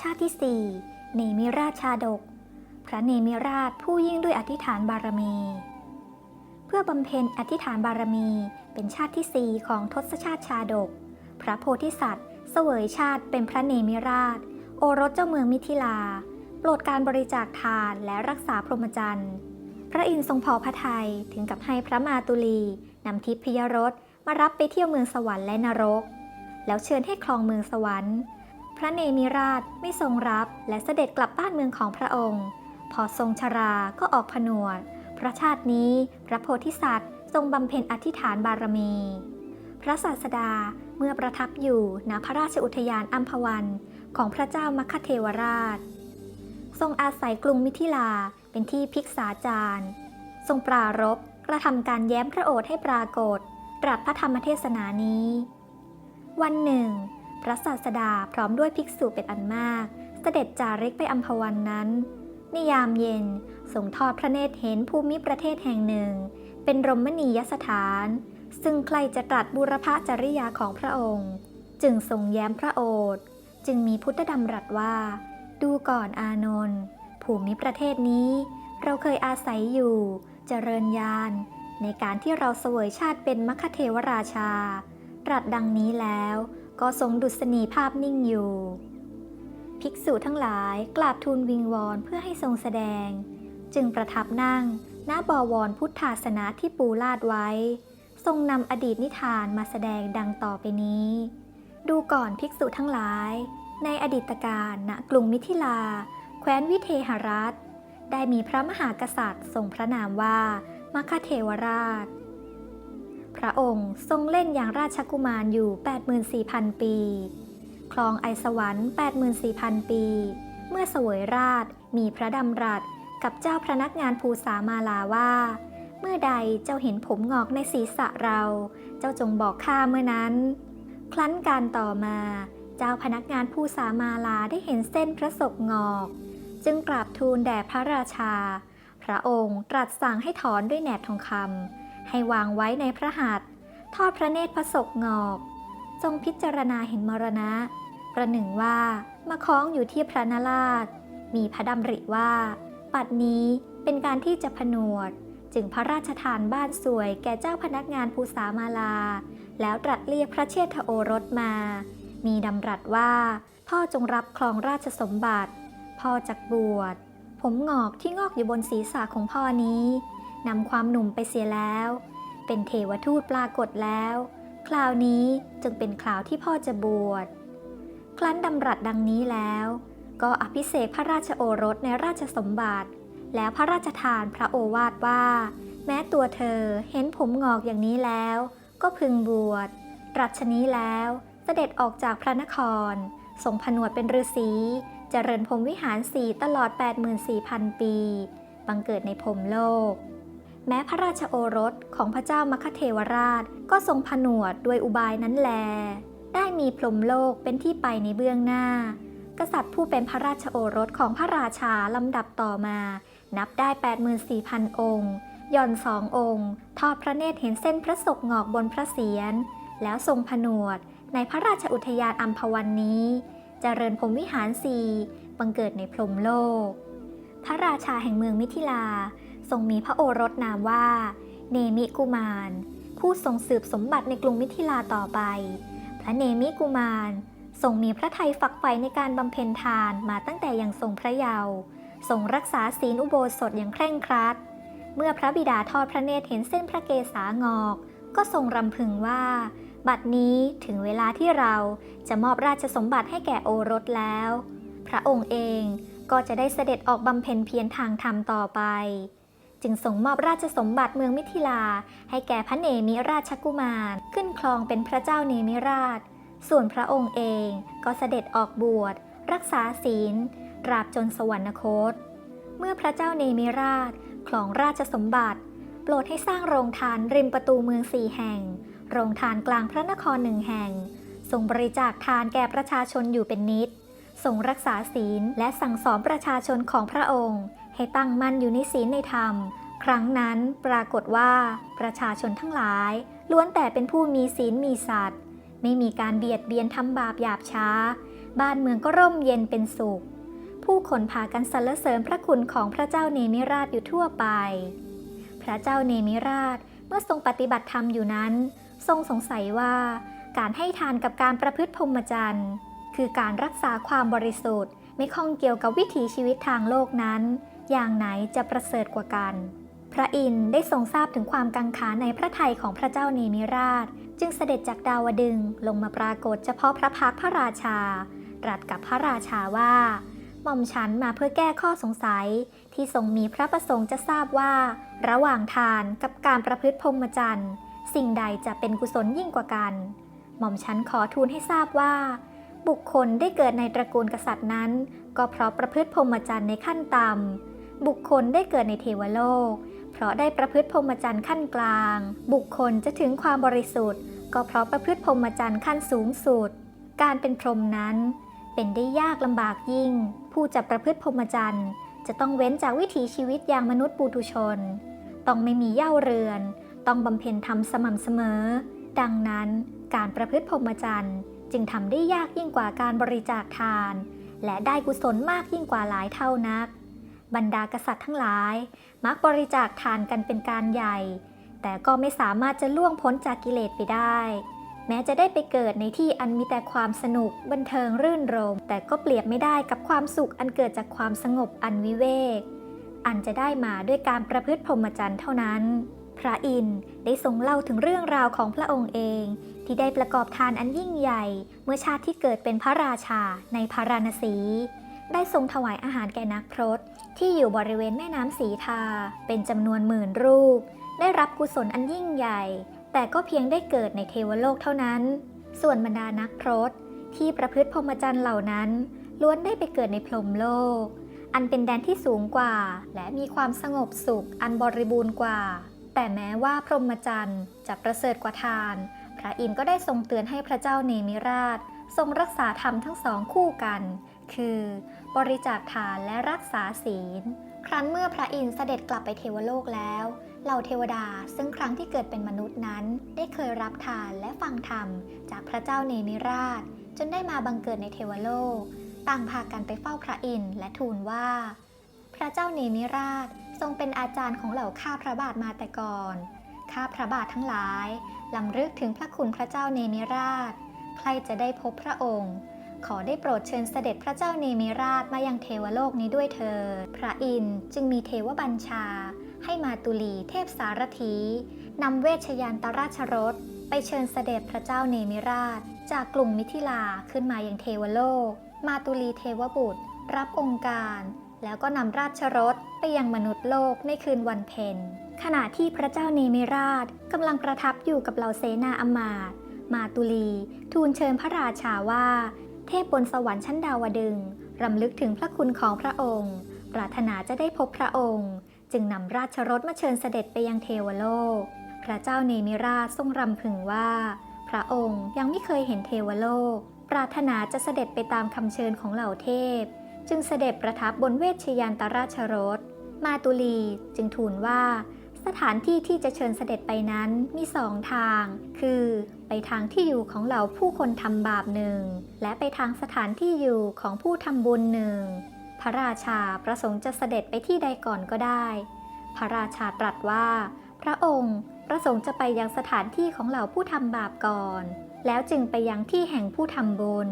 ชาติที่สี่เนมิราชชาดก พระเนมิราชผู้ยิ่งด้วยอธิษฐานบารมี เพื่อบำเพ็ญอธิษฐานบารมีเป็นชาติที่สี่ของทศชาติชาดก พระโพธิสัตว์ เสวยชาติเป็นพระเนมิราช โอรสเจ้าเมืองมิถิลา โปรดการบริจาคทานและรักษาพรหมจรรย์ พระอินทร์ทรงพอพระทัยถึงกับให้พระมาตุลีนำทิพยรถมารับไปเที่ยวเมืองสวรรค์และนรก แล้วเชิญให้ครองเมืองสวรรค์ พระเนมิราชไม่ทรงรับและเสด็จกลับบ้านเมืองของพระองค์ พอทรงชราก็ออกผนวด พระชาตินี้พระโพธิสัตว์ทรงบำเพ็ญอธิษฐานบารมี พระศาสดาเมื่อประทับอยู่ณพระราชอุทยานอัมพวันของพระเจ้ามัคคเทวราช ทรงอาศัยกรุงมิถิลาเป็นที่พิกษาจารย์ ทรงปรารบกระทำการแย้มพระโอษฐ์ให้ปรากฏ ตรัสพระธรรมเทศนานี้ วันหนึ่ง พระศาสดาพร้อมด้วยภิกษุเป็นอันมาก เสด็จจาริกไปอัมพวันนั้นในยามเย็นทรงทอดพระเนตรเห็นภูมิประเทศแห่งหนึ่ง เป็นรมณียสถาน ซึ่งใครจะตรัสบุรพจริยาของพระองค์ จึงทรงแย้มพระโอษฐ์จึงมีพุทธดำรัสว่า ดูก่อนอานนท์ภูมิประเทศนี้ เราเคยอาศัยอยู่ เจริญญาณในการที่เราเสวยชาติเป็นมคเทวราชา ตรัสดังนี้แล้ว ก็ทรงดุษณีภาพนิ่งอยู่ ภิกษุทั้งหลายกราบทูลวิงวอนเพื่อให้ทรงแสดง จึงประทับนั่งณบวรพุทธาสนะที่ปูลาดไว้ ทรงนำอดีตนิทานมาแสดงดังต่อไปนี้ ดูก่อนภิกษุทั้งหลาย ในอดีตการณกรุงมิถิลา แคว้นวิเทหรัฐ ได้มีพระมหากษัตริย์ทรงพระนามว่ามัคคเทวราช พระองค์ทรงเล่นอย่างราชกุมารอยู่ 84,000 ปี คลองไอสวรรค์ 84,000 ปี เมื่อเสวยราชมีพระดำรัสกับเจ้าพระนักงานภูสามาลาว่า เมื่อใดเจ้าเห็นผมงอกในศีรษะเรา เจ้าจงบอกข้าเมื่อนั้น ครั้นการต่อมา เจ้าพนักงานผู้สามาลาได้เห็นเส้นพระศกงอก จึงกราบทูลแด่พระราชา พระองค์ตรัสสั่งให้ถอนด้วยแหนบทองคำ ให้วางไว้ในพระหัตถ์ทอดพระเนตรพระศกงอก ทรงพิจารณาเห็นมรณะ ประหนึ่งว่ามาคล้องอยู่ที่พระนาราช มีพระดำริว่า ปัดนี้เป็นการที่จะผนวด จึงพระราชทานบ้านสวยแก่เจ้าพนักงานภูสามาลา แล้วตรัสเรียกพระเชษฐโอรสมา มีดำรัสว่า พ่อจงรับครองราชสมบัติ พ่อจักบวช ผมงอกที่งอกอยู่บนศีรษะของพ่อนี้ นำความหนุ่มไปเสียแล้ว เป็นเทวทูตปรากฏแล้ว คราวนี้จึงเป็นคราวที่พ่อจะบวช ครั้นดำรัสดังนี้แล้ว ก็อภิเษกพระราชโอรสในราชสมบัติ แล้วพระราชทานพระโอวาทว่า แม้ตัวเธอเห็นผมงอกอย่างนี้แล้ว ก็พึงบวชตรัชนี้แล้วเสด็จออกจากพระนครทรงผนวดเป็นฤาษีเจริญพรมวิหารสีตลอด 84,000 ปี บังเกิดในพรมโลก แม้พระราชโอรสของพระเจ้ามคเทวราชก็ทรงผนวดด้วยอุบายนั้นแล ได้มีพรหมโลกเป็นที่ไปในเบื้องหน้า กษัตริย์ผู้เป็นพระราชโอรสของพระราชาลำดับต่อมา นับได้ 84,000 องค์ย่อนสององค์ ทอดพระเนตรเห็นเส้นพระศกงอกบนพระเศียร แล้วทรงผนวด ในพระราชอุทยานอัมพวันนี้จเจริญพรหมวิหารสีบังเกิดในพรหมโลก พระราชาแห่งเมืองมิถิลา ทรงมีพระโอรสนามว่า เนมิกุมาร ผู้ทรงสืบสมบัติในกรุงมิถิลาต่อไป พระเนมิกุมารทรงมีพระทัยฝักใฝ่ในการบำเพ็ญทานมาตั้งแต่ยังทรงพระเยาว์ทรงรักษาศีลอุโบสถอย่างเคร่งครัด เมื่อพระบิดาทอดพระเนตรเห็นเส้นพระเกศางอก ก็ทรงรำพึงว่า บัดนี้ถึงเวลาที่เราจะมอบราชสมบัติให้แก่โอรสแล้ว พระองค์เองก็จะได้เสด็จออกบำเพ็ญเพียรทางธรรมต่อไป จึงส่งมอบราชสมบัติเมืองมิถิลา ให้แก่พระเนมิราชกุมาร ขึ้นครองเป็นพระเจ้าเนมิราช ส่วนพระองค์เองก็เสด็จออกบวช รักษาศีลตราบจนสวรรคต เมื่อพระเจ้าเนมิราชครองราชสมบัติ โปรดให้สร้างโรงทานริมประตูเมืองสี่แห่ง โรงทานกลางพระนครหนึ่งแห่งทรงบริจาคทานแก่ประชาชนอยู่เป็นนิดทรงรักษาศีลและสั่งสอนประชาชนของพระองค์ ให้ตั้งมั่นอยู่ในศีลในธรรม ครั้งนั้นปรากฏว่าประชาชนทั้งหลาย ล้วนแต่เป็นผู้มีศีลมีสัตว์ ไม่มีการเบียดเบียนทำบาปหยาบช้า บ้านเมืองก็ร่มเย็นเป็นสุข ผู้คนพากันสรรเสริญพระคุณของพระเจ้าเนมิราชอยู่ทั่วไป พระเจ้าเนมิราชเมื่อทรงปฏิบัติธรรมอยู่นั้น ทรงสงสัยว่า การให้ทานกับการประพฤติพรหมจรรย์คือการรักษาความบริสุทธิ์ ไม่ข้องเกี่ยวกับวิถีชีวิตทางโลกนั้น อย่างไหนจะประเสริฐกว่ากัน พระอินทร์ได้ทรงทราบถึงความกังขาในพระทัยของพระเจ้าเนมิราช จึงเสด็จจากดาวดึงลงมาปรากฏเฉพาะพระพักพระราชา ตรัสกับพระราชาว่าหม่อมฉันมาเพื่อแก้ข้อสงสัย ที่ทรงมีพระประสงค์จะทราบว่า ระหว่างทานกับการประพฤติพรหมจรรย์สิ่งใดจะเป็นกุศลยิ่งกว่ากัน หม่อมฉันขอทูลให้ทราบว่า บุคคลได้เกิดในตระกูลกษัตริย์นั้น ก็เพราะประพฤติพรหมจรรย์ในขั้นต่ำ บุคคลได้เกิดในเทวโลก เพราะได้ประพฤติพรหมจรรย์ขั้นกลาง บุคคลจะถึงความบริสุทธิ์ ก็เพราะประพฤติพรหมจรรย์ขั้นสูงสุด การเป็นพรหมนั้น เป็นได้ยากลำบากยิ่ง ผู้จะประพฤติพรหมจรรย์จะต้องเว้นจากวิถีชีวิตอย่างมนุษย์ปุถุชน ต้องไม่มีเย้าเรือน ต้องบำเพ็ญธรรมสม่ำเสมอ ดังนั้นการประพฤติพรหมจรรย์จึงทำได้ยากยิ่งกว่าการบริจาคทาน และได้กุศลมากยิ่งกว่าหลายเท่านัก บรรดากษัตริย์ทั้งหลาย มักบริจาคทานกันเป็นการใหญ่ แต่ก็ไม่สามารถจะล่วงพ้นจากกิเลสไปได้ แม้จะได้ไปเกิดในที่อันมีแต่ความสนุกบันเทิงรื่นรม แต่ก็เปรียบไม่ได้กับความสุขอันเกิดจากความสงบอันวิเวก อันจะได้มาด้วยการประพฤติพรหมจรรย์เท่านั้น พระอินทร์ได้ทรงเล่าถึงเรื่องราวของพระองค์เอง ที่ได้ประกอบทานอันยิ่งใหญ่ เมื่อชาติที่เกิดเป็นพระราชาในพาราณสี ได้ทรงถวายอาหารแก่นักพรตที่อยู่บริเวณแม่น้ำสีทา เป็นจำนวนหมื่นรูป ได้รับกุศลอันยิ่งใหญ่ แต่ก็เพียงได้เกิดในเทวโลกเท่านั้น ส่วนบรรดานักพรตที่ประพฤติพรหมจรรย์เหล่านั้น ล้วนได้ไปเกิดในพรหมโลก อันเป็นแดนที่สูงกว่า และมีความสงบสุขอันบริบูรณ์กว่า แต่แม้ว่าพรหมจรรย์จะประเสริฐกว่าทาน พระอินทร์ก็ได้ทรงเตือนให้พระเจ้าเนมิราช ทรงรักษาธรรมทั้งสองคู่กัน คือบริจาคทานและรักษาศีล ครั้นเมื่อพระอินทร์เสด็จกลับไปเทวโลกแล้ว เหล่าเทวดาซึ่งครั้งที่เกิดเป็นมนุษย์นั้น ได้เคยรับทานและฟังธรรม จากพระเจ้าเนมิราช จนได้มาบังเกิดในเทวโลก ต่างพากันไปเฝ้าพระอินทร์และทูลว่า พระเจ้าเนมิราชทรงเป็นอาจารย์ของเหล่าข้าพระบาทมาแต่ก่อน ข้าพระบาททั้งหลายลำลึกถึงพระคุณพระเจ้าเนมิราช ใครจะได้พบพระองค์ ขอได้โปรดเชิญเสด็จพระเจ้าเนมิราชมายังเทวโลกนี้ด้วยเถิดพระอินทร์จึงมีเทวบัญชา ให้มาตุลีเทพสารถีนำเวชยานตราชรถ ไปเชิญเสด็จพระเจ้าเนมิราช จากกรุงมิถิลาขึ้นมายังเทวโลก มาตุลีเทวบุตร รับองค์การ แล้วก็นำราชรถไปยังมนุษย์โลกในคืนวันเพ็ญขณะที่พระเจ้าเนมิราชกำลังประทับอยู่กับเหล่าเสนาอมาตย์มาตุลี ทูลเชิญพระราชาว่า เทพบนสวรรค์ชั้นดาวดึงรำลึกถึงพระคุณของพระองค์ ปรารถนาจะได้พบพระองค์ จึงนำราชรถมาเชิญเสด็จไปยังเทวโลก พระเจ้าเนมิราชทรงรำพึงว่า พระองค์ยังไม่เคยเห็นเทวโลก ปรารถนาจะเสด็จไปตามคำเชิญของเหล่าเทพ จึงเสด็จประทับบนเวชยานตราชรถ มาตุลีจึงทูลว่า สถานที่ที่จะเชิญเสด็จไปนั้นมีสองทาง คือไปทางที่อยู่ของเหล่าผู้คนทำบาปหนึ่ง และไปทางสถานที่อยู่ของผู้ทำบุญหนึ่ง พระราชาประสงค์จะเสด็จไปที่ใดก่อนก็ได้ พระราชาตรัสว่า พระองค์ประสงค์จะไปยังสถานที่ของเหล่าผู้ทำบาปก่อน แล้วจึงไปยังที่แห่งผู้ทำบุญ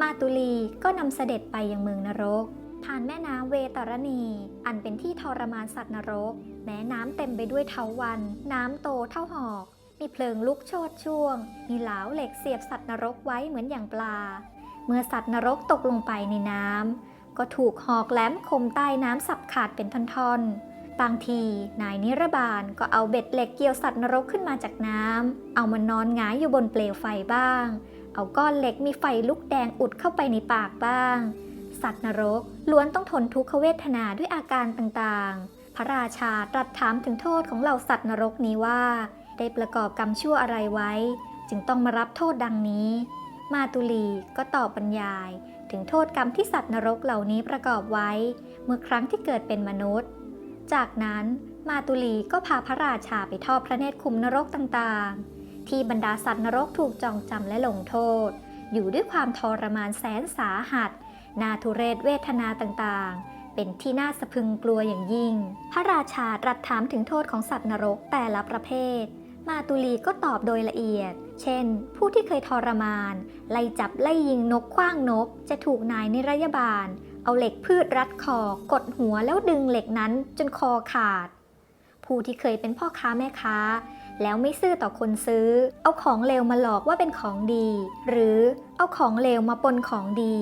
มาตุลีก็นำเสด็จไปยังเมืองนรก ผ่านแม่น้ำเวตรณี อันเป็นที่ทรมานสัตว์นรก แม้น้ำเต็มไปด้วยเถาวัน น้ำโตเท่าหอก มีเพลิงลุกโชดช่วง มีเหลาเหล็กเสียบสัตว์นรกไว้เหมือนอย่างปลา เมื่อสัตว์นรกตกลงไปในน้ำก็ถูกหอกแหลมคมใต้น้ำสับขาดเป็นท่อนๆ บางทีนายนิรบาลก็เอาเบ็ดเหล็กเกี่ยวสัตว์นรกขึ้นมาจากน้ำ เอามานอนหงายอยู่บนเปลวไฟบ้าง เอาก้อนเหล็กมีไฟลุกแดงอุดเข้าไปในปากบ้าง สัตว์นรก ล้วนต้องทนทุกขเวทนาด้วยอาการต่างๆ พระราชาตรัสถามถึงโทษของเหล่าสัตว์นรกนี้ว่า ได้ประกอบกรรมชั่วอะไรไว้ จึงต้องมารับโทษดังนี้ มาตุลีก็ตอบบรรยาย ถึงโทษกรรมที่สัตว์นรกเหล่านี้ประกอบไว้ เมื่อครั้งที่เกิดเป็นมนุษย์ จากนั้นมาตุลีก็พาพระราชาไปทอดพระเนตรคุมนรกต่างๆ ที่บรรดาสัตว์นรกถูกจองจำและลงโทษ อยู่ด้วยความทรมานแสนสาหัส นาทุเรศเวทนาต่างๆ เป็นที่น่าสะพึงกลัวอย่างยิ่ง พระราชาตรัสถามถึงโทษของสัตว์นรกแต่ละประเภท มาตุลีก็ตอบโดยละเอียด เช่น ผู้ที่เคยทรมาน ไล่จับไล่ยิงนกคว้างนก จะถูกนายนิรยาบาล เอาเหล็กพืชรัดคอกดหัวแล้วดึงเหล็กนั้นจนคอขาด ผู้ที่เคยเป็นพ่อค้าแม่ค้าแล้วไม่ซื่อต่อคนซื้อ เอาของเลวมาหลอกว่าเป็นของดี หรือเอาของเลวมาปนของดี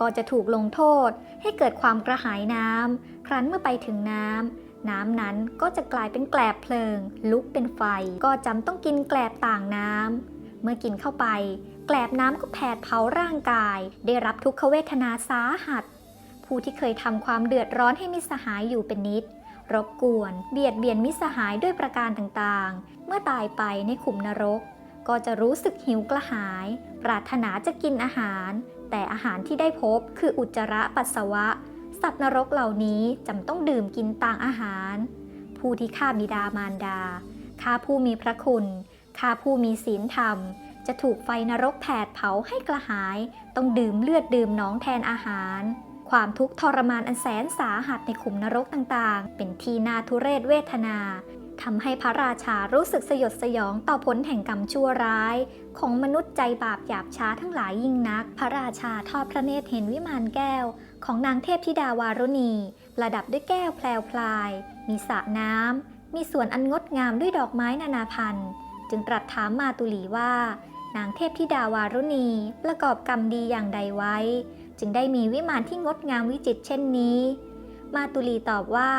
ก็จะถูกลงโทษให้เกิดความกระหายน้ำ ครั้นเมื่อไปถึงน้ำ น้ำนั้นก็จะกลายเป็นแกลบเพลิง ลุกเป็นไฟ ก็จำต้องกินแกลบต่างน้ำ เมื่อกินเข้าไป แกลบน้ำก็แผดเผาร่างกาย ได้รับทุกขเวทนาสาหัส ผู้ที่เคยทำความเดือดร้อนให้มิสหายอยู่เป็นนิด รบกวน เบียดเบียนมิสหายด้วยประการต่างๆ เมื่อตายไปในขุมนรก ก็จะรู้สึกหิวกระหาย ปรารถนาจะกินอาหาร แต่อาหารที่ได้พบคืออุจจาระปัสสาวะ สัตว์นรกเหล่านี้จำต้องดื่มกินต่างอาหาร ผู้ที่ฆ่าบิดามารดาฆ่าผู้มีพระคุณฆ่าผู้มีศีลธรรม จะถูกไฟนรกแผดเผาให้กระหาย ต้องดื่มเลือดดื่มน้องแทนอาหาร ความทุกข์ทรมานอันแสนสาหัสในขุมนรกต่างๆ เป็นที่นาทุเรศเวทนา ทำให้พระราชารู้สึกสยดสยองต่อผลแห่งกรรมชั่วร้าย ของมนุษย์ใจบาปหยาบช้าทั้งหลายยิ่งนัก พระราชาทอดพระเนตรเห็นวิมานแก้ว ของนางเทพธิดาวารุณี ระดับด้วยแก้วแพลวพลาย มีสระน้ำมีสวนอันงดงามด้วยดอกไม้นานาพันธุ์จึงตรัสถามมาตุลีว่า นางเทพธิดาวารุณีประกอบกรรมดีอย่างใดไว้ จึงได้มีวิมานที่งดงามวิจิตรเช่นนี้ มาตุลีตอบว่า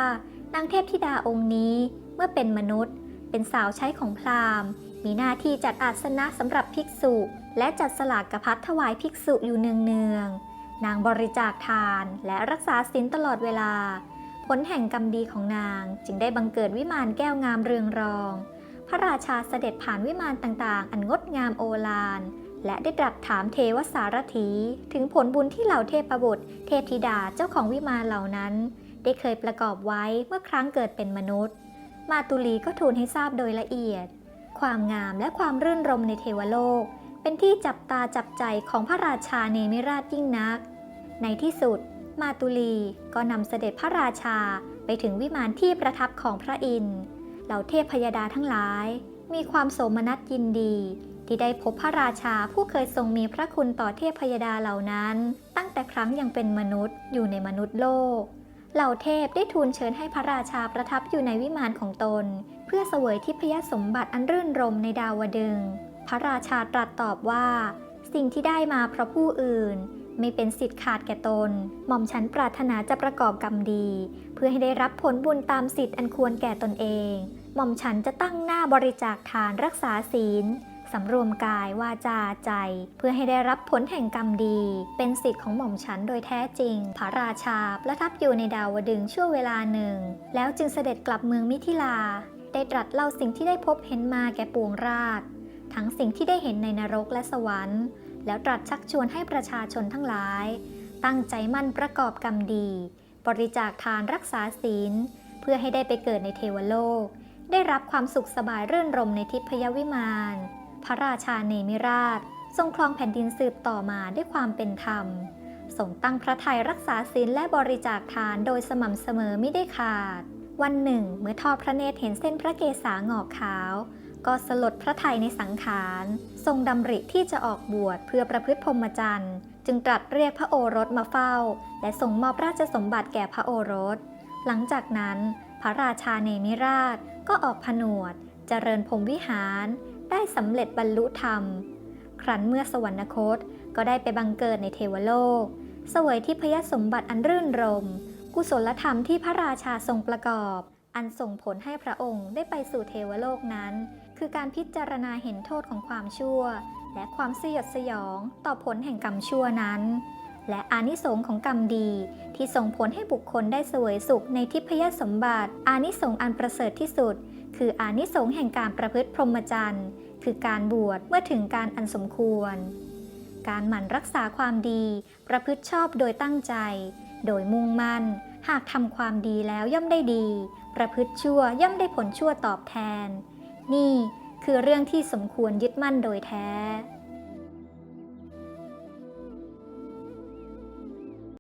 นางเทพธิดาองค์นี้ เมื่อเป็นมนุษย์ เป็นสาวใช้ของพราหมณ์ มีหน้าที่จัดอาสนะสำหรับภิกษุ และจัดสลากกระพัดถวายภิกษุอยู่เนืองๆนางบริจาคทานและรักษาศีลตลอดเวลา ผลแห่งกรรมดีของนางจึงได้บังเกิดวิมานแก้วงามเรืองรอง พระราชาเสด็จผ่านวิมานต่างๆ อันงดงามโอฬารและได้ตรัสถามเทวสารถีถึงผลบุญที่เหล่าเทพบุตร เทพธิดาเจ้าของวิมานเหล่านั้น ได้เคยประกอบไว้เมื่อครั้งเกิดเป็นมนุษย์ มาตุลีก็ทูลให้ทราบโดยละเอียด ความงามและความรื่นรมในเทวโลก เป็นที่จับตาจับใจของพระราชาเนมิราชยิ่งนัก ในที่สุด มาตุลีก็นำเสด็จพระราชาไปถึงวิมานที่ประทับของพระอินทร์เหล่าเทพพยดาทั้งหลาย มีความโสมนัสยินดี ที่ได้พบพระราชาผู้เคยทรงมีพระคุณต่อเทพพยดาเหล่านั้น ตั้งแต่ครั้งยังเป็นมนุษย์อยู่ในมนุษย์โลก เหล่าเทพได้ทูลเชิญให้พระราชาประทับอยู่ในวิมานของตน เพื่อเสวยทิพยสมบัติอันรื่นรมในดาวดึงส์พระราชาตรัสตอบว่า สิ่งที่ได้มาเพราะผู้อื่น ไม่เป็นสิทธิ์ขาดแก่ตน หม่อมฉันปรารถนาจะประกอบกรรมดี เพื่อให้ได้รับผลบุญตามสิทธิ์อันควรแก่ตนเอง หม่อมฉันจะตั้งหน้าบริจาคทานรักษาศีล สำรวมกายวาจาใจ เพื่อให้ได้รับผลแห่งกรรมดี เป็นสิทธิ์ของหม่อมฉันโดยแท้จริง พระราชาประทับอยู่ในดาวดึงชั่วเวลาหนึ่ง แล้วจึงเสด็จกลับเมืองมิถิลา ได้ตรัสเล่าสิ่งที่ได้พบเห็นมาแก่ปวงราษฎร์ทั้งสิ่งที่ได้เห็นในนรกและสวรรค์ แล้วตรัสชักชวนให้ประชาชนทั้งหลาย ตั้งใจมั่นประกอบกรรมดี บริจาคทานรักษาศีล เพื่อให้ได้ไปเกิดในเทวโลกได้รับความสุขสบายเรื่นรมในทิพยวิมาน พระราชาเนมิราช ทรงครองแผ่นดินสืบต่อมาด้วยความเป็นธรรมทรงตั้งพระทัยรักษาศีลและบริจาคทานโดยสม่ำเสมอไม่ได้ขาด วันหนึ่ง เมื่อทอดพระเนตรเห็นเส้นพระเกศาหงอกขาว ก็สลดพระทัยในสังขาร ทรงดำริที่จะออกบวชเพื่อประพฤติพรหมจรรย์ จึงตรัสเรียกพระโอรสมาเฝ้า และส่งมอบราชสมบัติแก่พระโอรส หลังจากนั้น พระราชาเนมิราชก็ออกผนวด เจริญพรมวิหาร ได้สำเร็จบรรลุธรรม ครั้นเมื่อสวรรคตก็ได้ไปบังเกิดในเทวโลก เสวยทิพยสมบัติอันรื่นรม กุศลธรรมที่พระราชาทรงประกอบ อันส่งผลให้พระองค์ได้ไปสู่เทวโลกนั้น คือการพิจารณาเห็นโทษของความชั่ว และความสยดสยองต่อผลแห่งกรรมชั่วนั้น และอานิสงส์ของกรรมดีที่ส่งผลให้บุคคลได้เสวยสุขในทิพยสมบัติ อานิสงส์อันประเสริฐที่สุด คืออานิสงส์แห่งการประพฤติพรหมจรรย์ คือการบวชเมื่อถึงการอันสมควร การหมั่นรักษาความดี ประพฤติชอบโดยตั้งใจ โดยมุ่งมั่น หากทำความดีแล้วย่อมได้ดี ประพฤติชั่วย่อมได้ผลชั่วตอบแทน นี่คือเรื่องที่สมควรยึดมั่นโดยแท้